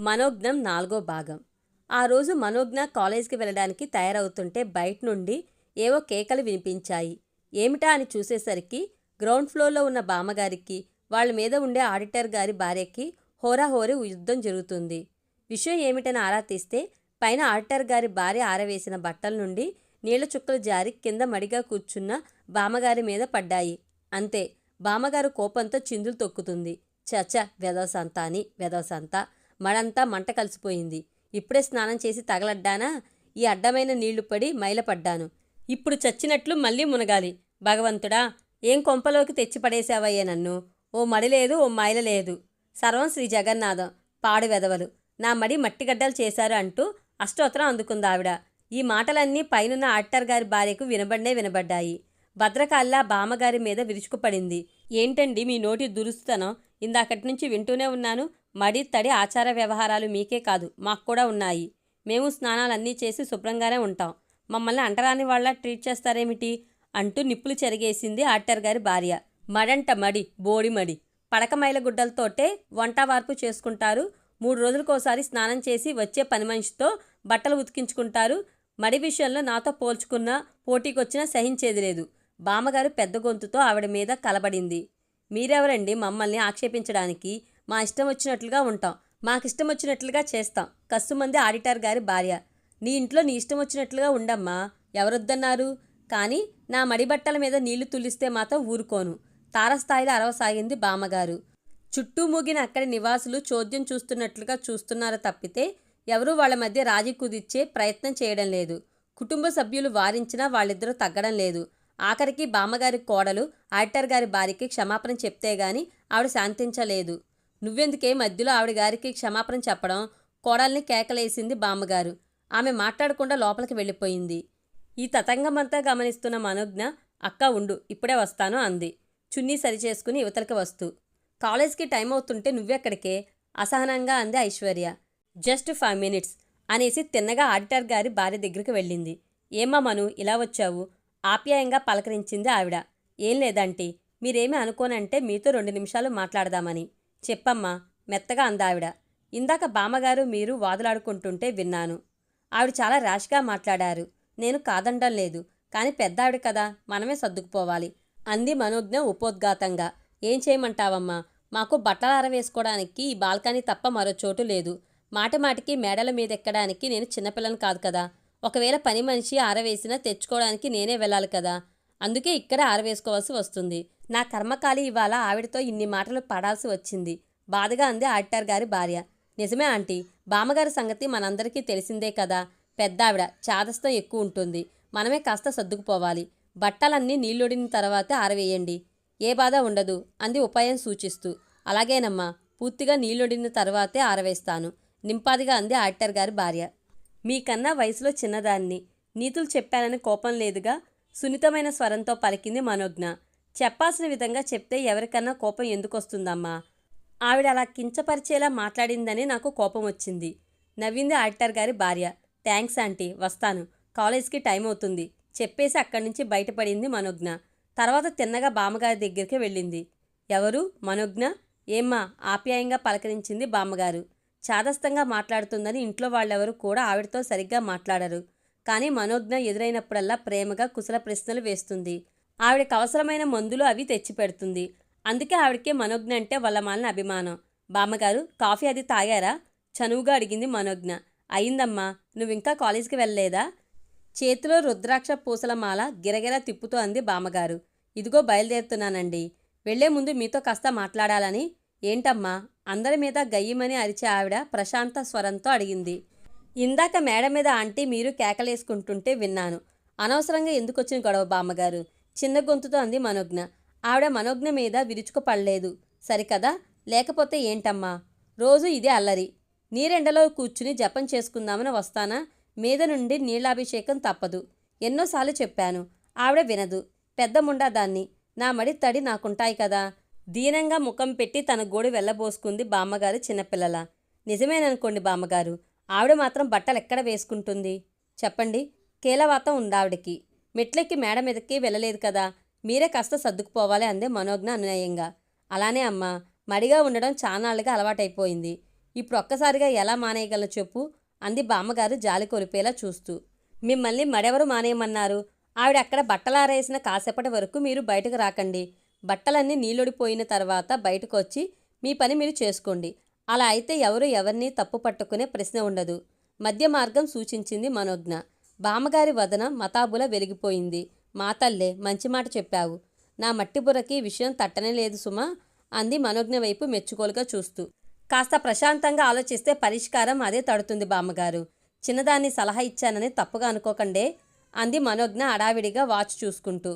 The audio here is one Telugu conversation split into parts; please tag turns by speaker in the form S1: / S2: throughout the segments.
S1: మనోజ్ఞం నాలుగో భాగం. ఆ రోజు మనోజ్ఞ కాలేజ్కి వెళ్ళడానికి తయారవుతుంటే బయట నుండి ఏవో కేకలు వినిపించాయి. ఏమిటా అని చూసేసరికి గ్రౌండ్ ఫ్లోర్లో ఉన్న బామ్మగారికి వాళ్ళ మీద ఉండే ఆడిటర్ గారి భార్యకి హోరాహోరీ యుద్ధం జరుగుతుంది. విషయం ఏమిటని ఆరా తీస్తే పైన ఆడిటర్ గారి భార్య ఆరవేసిన బట్టల నుండి నీళ్ళ చుక్కలు జారి కింద మడిగా కూర్చున్న బామ్మగారి మీద పడ్డాయి. అంతే బామ్మగారు కోపంతో చిందులు తొక్కుతుంది. చచ వెదవసంత అని వెదవసంతా మడంతా మంట కలిసిపోయింది. ఇప్పుడే స్నానం చేసి తగలడ్డానా? ఈ అడ్డమైన నీళ్ళు పడి మైలపడ్డాను. ఇప్పుడు చచ్చినట్లు మళ్ళీ మునగాలి. భగవంతుడా ఏం కొంపలోకి తెచ్చి పడేశావయ్యే నన్ను? ఓ మడి లేదు ఓ మైల లేదు. సర్వం శ్రీ జగన్నాథం. పాడు వెదవలు. నా మడి మట్టిగడ్డలు చేశారు అంటూ అష్టోత్తరం అందుకుంది ఆవిడ. ఈ మాటలన్నీ పైనున్న ఆక్టర్ గారి భార్యకు వినబడనే వినబడ్డాయి. భద్రకాల్లా బామ్మగారి మీద విరుచుకుపడింది. ఏంటండి మీ నోటి దురుస్తనం ఇందాకటి నుంచి వింటూనే ఉన్నాను. మడి తడి ఆచార వ్యవహారాలు మీకే కాదు మాకు కూడా ఉన్నాయి. మేము స్నానాలన్నీ చేసి శుభ్రంగానే ఉంటాం. మమ్మల్ని అంటరాని వాళ్ళ ట్రీట్ చేస్తారేమిటి? అంటూ నిప్పులు చెరిగేసింది ఆర్టర్ గారి భార్య. మడంట మడి బోడి మడి. పడకమైల గుడ్డలతోటే వంట వార్పు చేసుకుంటారు. మూడు రోజులకోసారి స్నానం చేసి వచ్చే పని మనిషితో బట్టలు ఉతికించుకుంటారు. మడి విషయంలో నాతో పోల్చుకున్నా పోటీకొచ్చినా సహించేది లేదు. బామ్మగారు పెద్ద గొంతుతో ఆవిడ మీద కలబడింది. మీరెవరండి మమ్మల్ని ఆక్షేపించడానికి? మా ఇష్టం వచ్చినట్లుగా ఉంటాం. మాకిష్టం వచ్చినట్లుగా చేస్తాం. కస్సుమంది ఆడిటర్ గారి భార్య. నీ ఇంట్లో నీ ఇష్టం వచ్చినట్లుగా ఉండమ్మా. ఎవరొద్దన్నారు? కానీ నా మడి బట్టల మీద నీళ్ళు తులిస్తే మాత్రం ఊరుకోను. తారస్థాయిలో అరవసాగింది బామ్మగారు. చుట్టూ మూగిన అక్కడి నివాసులు చోద్యం చూస్తున్నట్లుగా చూస్తున్నారు తప్పితే ఎవరూ వాళ్ళ మధ్య రాజీ కుదిర్చే ప్రయత్నం చేయడం లేదు. కుటుంబ సభ్యులు వారించినా వాళ్ళిద్దరూ తగ్గడం లేదు. ఆఖరికి బామ్మగారి కోడలు ఆడిటర్ గారి భార్యకి క్షమాపణ చెప్తే గాని ఆవిడ శాంతించలేదు. నువ్వెందుకే మధ్యలో ఆవిడ గారికి క్షమాపణ చెప్పడం? కోడల్ని కేకలేసింది బామ్మగారు. ఆమె మాట్లాడకుండా లోపలికి వెళ్ళిపోయింది. ఈ తతంగమంతా గమనిస్తున్న మనోజ్ఞ అక్క ఉండు ఇప్పుడే వస్తాను అంది. చున్నీ సరిచేసుకుని యువతలకి వస్తూ కాలేజ్కి టైం అవుతుంటే నువ్వెక్కడికే? అసహనంగా అంది ఐశ్వర్య. జస్ట్ ఫైవ్ మినిట్స్ అనేసి తిన్నగా ఆడిటర్ గారి భార్య దగ్గరికి వెళ్ళింది. ఏమ్మా మను ఇలా వచ్చావు? ఆప్యాయంగా పలకరించింది ఆవిడ. ఏం లేదంటీ మీరేమీ అనుకోనంటే మీతో రెండు నిమిషాలు మాట్లాడదామని. చెప్పమ్మా మెత్తగా అందావిడ. ఇందాక బామ్మగారు మీరు వాదులాడుకుంటుంటే విన్నాను. ఆవిడ చాలా ర్యాష్గా మాట్లాడారు. నేను కాదండం లేదు. కానీ పెద్దావిడ కదా మనమే సర్దుకుపోవాలి. అంది మనోజ్ఞ ఉపోద్ఘాతంగా. ఏం చేయమంటావమ్మా? మాకు బట్టలు ఆరవేసుకోవడానికి ఈ బాల్కనీ తప్ప మరో చోటు లేదు. మాటి మాటికి మేడల మీద ఎక్కడానికి నేను చిన్నపిల్లని కాదు కదా. ఒకవేళ పని మనిషి ఆరవేసినా తెచ్చుకోవడానికి నేనే వెళ్ళాలి కదా. అందుకే ఇక్కడ ఆరవేసుకోవాల్సి వస్తుంది. నా కర్మకాలి ఇవాళ ఆవిడతో ఇన్ని మాటలు పడాల్సి వచ్చింది. బాధగా అంది ఆడిటర్ గారి భార్య. నిజమే ఆంటీ బామ్మగారి సంగతి మనందరికీ తెలిసిందే కదా. పెద్ద ఆవిడ చాదస్తం ఎక్కువ ఉంటుంది. మనమే కాస్త సర్దుకుపోవాలి. బట్టలన్నీ నీళ్ళొడిన తర్వాతే ఆరవేయండి. ఏ బాధ ఉండదు అంది ఉపాయం సూచిస్తూ. అలాగేనమ్మా పూర్తిగా నీళ్ళొడిన తర్వాతే ఆరవేస్తాను. నింపాదిగా అంది ఆడిటర్ గారి భార్య. మీకన్నా వయసులో చిన్నదాన్ని. నీతులు చెప్పానని కోపం లేదుగా సున్నితమైన స్వరంతో పలికింది మనోజ్ఞ. చెప్పాల్సిన విధంగా చెప్తే ఎవరికన్నా కోపం ఎందుకు వస్తుందమ్మా ఆవిడ అలా కించపరిచేలా మాట్లాడిందని నాకు కోపం వచ్చింది. నవ్వింది ఆడిటర్ గారి భార్య. Thanks aunty. వస్తాను. కాలేజ్కి టైం అవుతుంది. చెప్పేసి అక్కడి నుంచి బయటపడింది మనోజ్ఞ. తర్వాత తిన్నగా బామ్మగారి దగ్గరికి వెళ్ళింది. ఎవరు? మనోజ్ఞ? ఏమ్మా? ఆప్యాయంగా పలకరించింది బామ్మగారు. చాదస్తంగా మాట్లాడుతుందని ఇంట్లో వాళ్ళెవరు కూడా ఆవిడతో సరిగ్గా మాట్లాడరు. కానీ మనోజ్ఞ ఎదురైనప్పుడల్లా ప్రేమగా కుశల ప్రశ్నలు వేస్తుంది. ఆవిడకి అవసరమైన మందులు అవి తెచ్చిపెడుతుంది అందుకే ఆవిడకి మనోజ్ఞ అంటే వల్లమాలిన అభిమానం. బామ్మగారు కాఫీ అది తాగారా? చనువుగా అడిగింది మనోజ్ఞ. అయిందమ్మా నువ్వింకా కాలేజీకి వెళ్ళలేదా? చేతిలో రుద్రాక్ష పూసల మాల గిరగిర తిప్పుతూ అంది బామ్మగారు. ఇదిగో బయలుదేరుతున్నానండి. వెళ్ళే ముందు మీతో కాస్త మాట్లాడాలని. ఏంటమ్మా అందరి మీద గయ్యమని అరిచే ఆవిడ ప్రశాంత స్వరంతో అడిగింది. ఇందాక మేడ మీద ఆంటీ మీరు కేకలేసుకుంటుంటే విన్నాను. అనవసరంగా ఎందుకొచ్చిన గొడవ బామ్మగారు? చిన్న గొంతుతో అంది మనోజ్ఞ. ఆవిడ మనోజ్ఞ మీద విరుచుకుపడలేదు సరికదా? లేకపోతే ఏంటమ్మా? రోజు ఇదే అల్లరి. నీరెండలో కూర్చుని జపం చేసుకుందామని వస్తానా? మీద నుండి నీళ్ళాభిషేకం తప్పదు. ఎన్నోసార్లు చెప్పాను. ఆవిడ వినదు. పెద్ద ముండా దాన్ని. నా మడి తడి నాకుంటాయి కదా. దీనంగా ముఖం పెట్టి తన గోడు వెళ్ళబోసుకుంది బామ్మగారు చిన్నపిల్లల. నిజమేననుకోండి బామ్మగారు. ఆవిడ మాత్రం బట్టలు ఎక్కడ వేసుకుంటుంది? చెప్పండి. కీలవాతం ఉందావిడికి మెట్లెక్కి మేడ మీదకి వెళ్ళలేదు కదా. మీరే కాస్త సర్దుకుపోవాలి అందే మనోజ్ఞ అనునయంగా. అలానే అమ్మా మడిగా ఉండడం చానాళ్ళుగా అలవాటైపోయింది. ఇప్పుడు ఒక్కసారిగా ఎలా మానేయగల చెప్పు? అంది బామ్మగారు జాలి కొలిపేలా చూస్తూ. మిమ్మల్ని మడెవరు మానేయమన్నారు? ఆవిడ అక్కడ బట్టలారేసిన కాసేపటి వరకు మీరు బయటకు రాకండి. బట్టలన్నీ నీళ్ళొడిపోయిన తర్వాత బయటకు వచ్చి మీ పని మీరు చేసుకోండి. అలా అయితే ఎవరు ఎవరిని తప్పు పట్టుకునే ప్రశ్న ఉండదు. మధ్య మార్గం సూచించింది మనోజ్ఞ. బామ్మగారి వదన మతాబుల వెలిగిపోయింది. మాతల్లే మంచి మాట చెప్పావు. నా మట్టి బుర్రకి విషయం తట్టనే లేదు సుమా అంది మనోజ్ఞ వైపు మెచ్చుకోలుగా చూస్తూ. కాస్త ప్రశాంతంగా ఆలోచిస్తే పరిష్కారం అదే తడుతుంది బామ్మగారు. చిన్నదాన్ని సలహా ఇచ్చానని తప్పుగా అనుకోకండే అంది మనోజ్ఞ అడావిడిగా వాచ్ చూసుకుంటూ.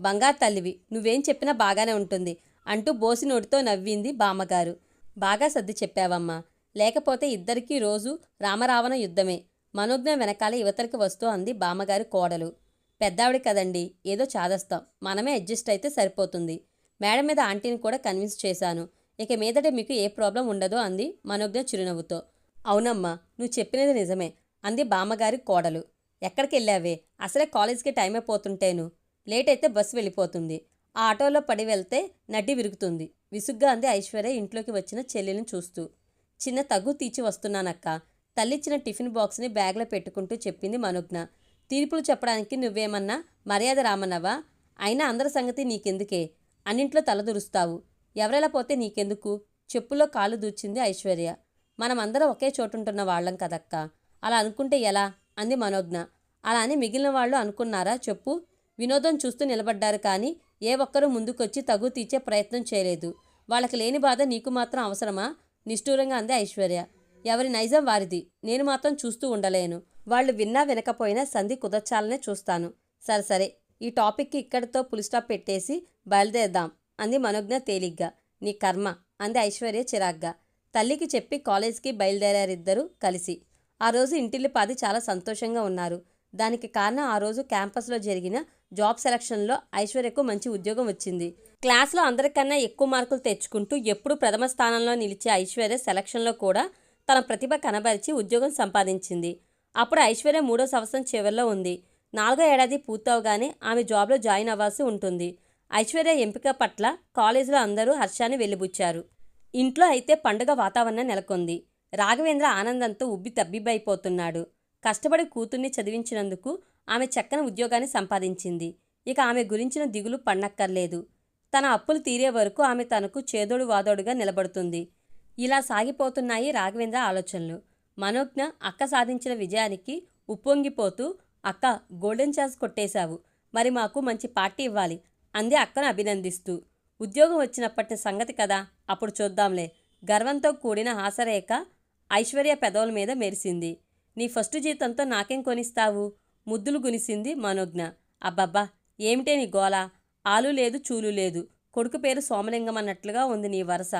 S1: బంగారు తల్లివి నువ్వేం చెప్పినా బాగానే ఉంటుంది అంటూ బోసినోడితో నవ్వింది బామ్మగారు. బాగా సర్ది చెప్పావమ్మా. లేకపోతే ఇద్దరికీ రోజు రామరావణ యుద్ధమే. మనోజ్ఞ వెనకాల యువతలకి వస్తూ అంది బామ్మగారి కోడలు. పెద్దావిడ కదండి ఏదో చాదస్తాం. మనమే అడ్జస్ట్ అయితే సరిపోతుంది. మేడం మీద ఆంటీని కూడా కన్విన్స్ చేశాను. ఇక మీదట మీకు ఏ ప్రాబ్లం ఉండదో అంది మనోజ్ఞ చిరునవ్వుతో. అవునమ్మా నువ్వు చెప్పినది నిజమే అంది బామ్మగారి కోడలు. ఎక్కడికి వెళ్ళావే అసలే కాలేజీకి టైం అయిపోతుంటేను లేట్ అయితే బస్సు వెళ్ళిపోతుంది. ఆ ఆటోలో పడి వెళ్తే నడ్డి విరుగుతుంది. విసుగ్గా అంది ఐశ్వర్య ఇంట్లోకి వచ్చిన చెల్లెల్ని చూస్తూ. చిన్న తగ్గు తీర్చి వస్తున్నానక్క. తల్లిచ్చిన టిఫిన్ బాక్స్ని బ్యాగ్లో పెట్టుకుంటూ చెప్పింది మనోజ్ఞ. తీర్పులు చెప్పడానికి నువ్వేమన్నా మర్యాద రామన్నవా? అయినా అందరి సంగతి నీకెందుకే? అన్నింట్లో తలదురుస్తావు. ఎవరెలా పోతే నీకెందుకు? చెప్పులో కాలు దూచింది ఐశ్వర్య. మనమందరం ఒకే చోటుంటున్న వాళ్ళం కదక్క. అలా అనుకుంటే ఎలా? అంది మనోజ్ఞ. అలా అని మిగిలిన వాళ్ళు అనుకున్నారా? చెప్పు. వినోదం చూస్తూ నిలబడ్డారు కానీ ఏ ఒక్కరూ ముందుకొచ్చి తగు తీర్చే ప్రయత్నం చేయలేదు. వాళ్ళకి లేని బాధ నీకు మాత్రం అవసరమా? నిష్ఠూరంగా అంది ఐశ్వర్య. ఎవరి నైజం వారిది. నేను మాత్రం చూస్తూ ఉండలేను. వాళ్ళు విన్నా వినకపోయినా సంధి కుదర్చాలనే చూస్తాను. సరే సరే. ఈ టాపిక్కి ఇక్కడితో పులిస్టాప్ పెట్టేసి బయలుదేరదాం అంది మనోజ్ఞ తేలిగ్గా. నీ కర్మ అంది ఐశ్వర్య చిరాగ్గా. తల్లికి చెప్పి కాలేజ్కి బయలుదేరారిద్దరూ కలిసి. ఆ రోజు ఇంటిల్లిపాది చాలా సంతోషంగా ఉన్నారు. దానికి కారణం ఆ రోజు క్యాంపస్లో జరిగిన జాబ్ సెలక్షన్లో ఐశ్వర్యకు మంచి ఉద్యోగం వచ్చింది. క్లాస్లో అందరికన్నా ఎక్కువ మార్కులు తెచ్చుకుంటూ ఎప్పుడు ప్రథమ స్థానంలో నిలిచే ఐశ్వర్య సెలక్షన్లో కూడా తన ప్రతిభ కనబరిచి ఉద్యోగం సంపాదించింది. అప్పుడు ఐశ్వర్య మూడో సంవత్సరం చివరిలో ఉంది. నాలుగో ఏడాది పూర్తవగానే ఆమె జాబ్లో జాయిన్ అవ్వాల్సి ఉంటుంది. ఐశ్వర్య ఎంపిక పట్ల కాలేజీలో అందరూ హర్షాన్ని వెలిబుచ్చారు. ఇంట్లో అయితే పండుగ వాతావరణం నెలకొంది. రాఘవేంద్ర ఆనందంతో ఉబ్బి తబ్బిబ్బైపోతున్నాడు. కష్టపడి కూతుర్ని చదివించినందుకు ఆమె చక్కని ఉద్యోగాన్ని సంపాదించింది. ఇక ఆమె గురించిన దిగులు పన్నక్కర్లేదు. తన అప్పులు తీరే వరకు ఆమె తనకు చేదోడు వాదోడుగా నిలబడుతుంది. ఇలా సాగిపోతున్నాయి రాఘవేంద్ర ఆలోచనలు. మనోజ్ఞ అక్క సాధించిన విజయానికి ఉప్పొంగిపోతూ అక్క గోల్డెన్ ఛాన్స్ కొట్టేశావు. మరి మాకు మంచి పార్టీ ఇవ్వాలి అంది అక్కను అభినందిస్తూ. ఉద్యోగం వచ్చినప్పటి సంగతి కదా అప్పుడు చూద్దాంలే. గర్వంతో కూడిన హాసరేఖ ఐశ్వర్య పెదవుల మీద మెరిసింది. నీ ఫస్ట్ జీతంతో నాకేం కొనిస్తావు? ముద్దులు గునిసింది మనోజ్ఞ. అబ్బబ్బా! ఏమిటే నీ గోల? ఆలు లేదు చూలు లేదు. కొడుకు పేరు సోమలింగం అన్నట్లుగా ఉంది నీ వరస.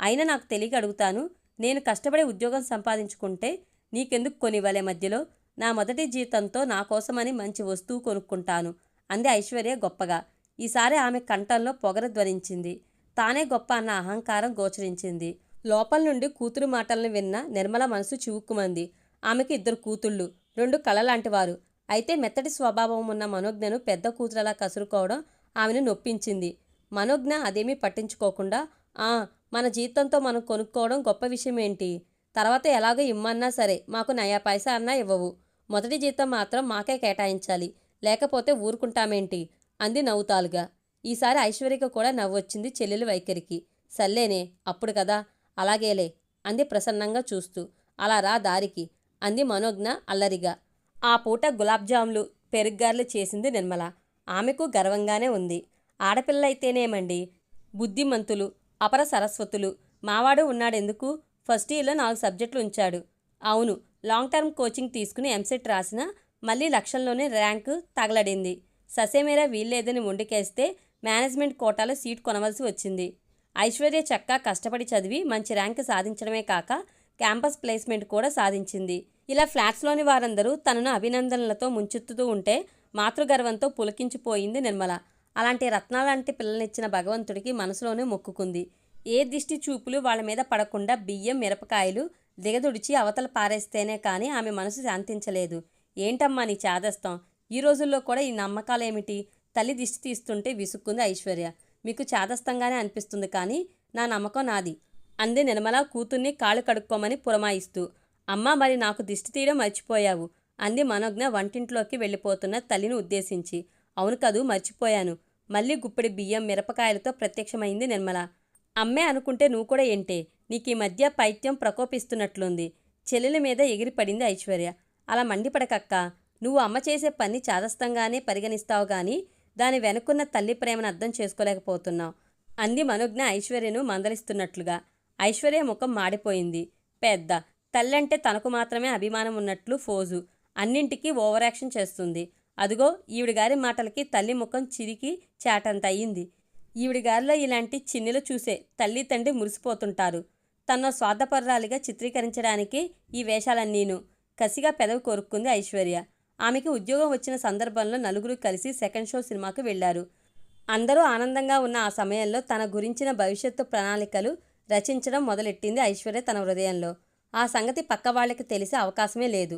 S1: అయినా నాకు తెలియక అడుగుతాను నేను కష్టపడి ఉద్యోగం సంపాదించుకుంటే నీకెందుకు కొనివ్వలే మధ్యలో? నా మొదటి జీతంతో నా కోసమని మంచి వస్తువు కొనుక్కుంటాను. అంది ఐశ్వర్య గొప్పగా. ఈసారి ఆమె కంఠంలో పొగర ధ్వనించింది. తానే గొప్ప అన్న అహంకారం గోచరించింది. లోపల నుండి కూతురు మాటలను విన్న నిర్మల మనసు చివుక్కుమంది. ఆమెకి ఇద్దరు కూతుళ్ళు రెండు కళలాంటివారు అయితే మెత్తటి స్వభావం ఉన్న మనోజ్ఞను పెద్ద కూతురలా కసురుకోవడం ఆమెను నొప్పించింది. మనోజ్ఞ అదేమీ పట్టించుకోకుండా ఆ మన జీతంతో మనం కొనుక్కోవడం గొప్ప విషయం ఏంటి తర్వాత ఎలాగో ఇమ్మన్నా సరే మాకు నయా పైసా అన్నా ఇవ్వవు. మొదటి జీతం మాత్రం మాకే కేటాయించాలి. లేకపోతే ఊరుకుంటామేంటి? అంది నవ్వుతాలుగా. ఈసారి ఐశ్వర్యకు కూడా నవ్వొచ్చింది చెల్లెలు వైఖరికి. సర్లేనే అప్పుడు కదా. అలాగేలే అంది ప్రసన్నంగా చూస్తూ. అలా రా దారికి అంది మనోజ్ఞ అల్లరిగా. ఆ పూట గులాబ్ జాములు పెరుగ్గార్లు చేసింది నిర్మల. ఆమెకు గర్వంగానే ఉంది. ఆడపిల్లైతేనేమండి? బుద్ధిమంతులు అపర సరస్వతులు. మావాడు ఉన్నాడెందుకు? ఫస్ట్ ఇయర్లో నాలుగు సబ్జెక్టులు ఉంచాడు. అవును లాంగ్ టర్మ్ కోచింగ్ తీసుకుని ఎంసెట్ రాసిన మళ్ళీ లక్షల్లోనే ర్యాంకు తగలడింది. ససేమేరా వీల్లేదని మొండికేస్తే మేనేజ్మెంట్ కోటాలో సీట్ కొనవలసి వచ్చింది. ఐశ్వర్య చక్కా కష్టపడి చదివి మంచి ర్యాంకు సాధించడమే కాక క్యాంపస్ ప్లేస్మెంట్ కూడా సాధించింది. ఇలా ఫ్లాట్స్లోని వారందరూ తనను అభినందనలతో ముంచెత్తుతూ ఉంటే మాతృగర్వంతో పులకించిపోయింది నిర్మల. అలాంటి రత్నాలాంటి పిల్లనిచ్చిన భగవంతుడికి మనసులోనే మొక్కుకుంది. ఏ దిష్టి చూపులు వాళ్ళ మీద పడకుండా బియ్యం మిరపకాయలు దిగదుడిచి అవతల పారేస్తేనే కానీ ఆమె మనసు శాంతించలేదు. ఏంటమ్మా నీ చాదస్తం? ఈ రోజుల్లో కూడా ఈ నమ్మకాలేమిటి? తల్లి దిష్టి తీస్తుంటే విసుక్కుంది ఐశ్వర్య. మీకు చాదస్తంగానే అనిపిస్తుంది కానీ నా నమ్మకం నాది. అంది నిర్మల కూతుర్ని కాళ్ళు కడుక్కోమని పురమాయిస్తూ. అమ్మా మరి నాకు దిష్టి తీయడం మర్చిపోయావు అంది మనోజ్ఞ వంటింట్లోకి వెళ్ళిపోతున్న తల్లిని ఉద్దేశించి. అవును కదూ మర్చిపోయాను. మళ్ళీ గుప్పెడి బియ్యం మిరపకాయలతో ప్రత్యక్షమైంది నిర్మల. అమ్మే అనుకుంటే నువ్వు కూడా ఏంటే? నీకు ఈ మధ్య పైత్యం ప్రకోపిస్తున్నట్లుంది. చెల్లెల మీద ఎగిరిపడింది ఐశ్వర్య. అలా మండిపడకక్క. నువ్వు అమ్మ చేసే పని చాదస్తంగానే పరిగణిస్తావు గాని దాని వెనుకున్న తల్లి ప్రేమను అర్థం చేసుకోలేకపోతున్నావు అంది మనోజ్ఞ ఐశ్వర్యను మందలిస్తున్నట్లుగా. ఐశ్వర్య ముఖం మాడిపోయింది. పెద్ద తల్లంటే తనకు మాత్రమే అభిమానం ఉన్నట్లు ఫోజు. అన్నింటికీ ఓవర్ యాక్షన్ చేస్తుంది. అదిగో ఈవిడి గారి మాటలకి తల్లి ముఖం చిరికి చాటంత అయ్యింది ఈవిడి గారిలో ఇలాంటి చిన్నెలు చూసే తల్లి తండ్రి మురిసిపోతుంటారు. తన స్వార్థపరురాలిగా చిత్రీకరించడానికి ఈ వేషాలన్నీను కసిగా పెదవి కోరుకుంది ఐశ్వర్య. ఆమెకి ఉద్యోగం వచ్చిన సందర్భంలో నలుగురు కలిసి సెకండ్ షో సినిమాకు వెళ్ళారు అందరూ ఆనందంగా ఉన్న ఆ సమయంలో తన గురించిన భవిష్యత్తు ప్రణాళికలు రచించడం మొదలెట్టింది ఐశ్వర్య తన హృదయంలో. ఆ సంగతి పక్క వాళ్ళకి తెలిసే అవకాశమే లేదు.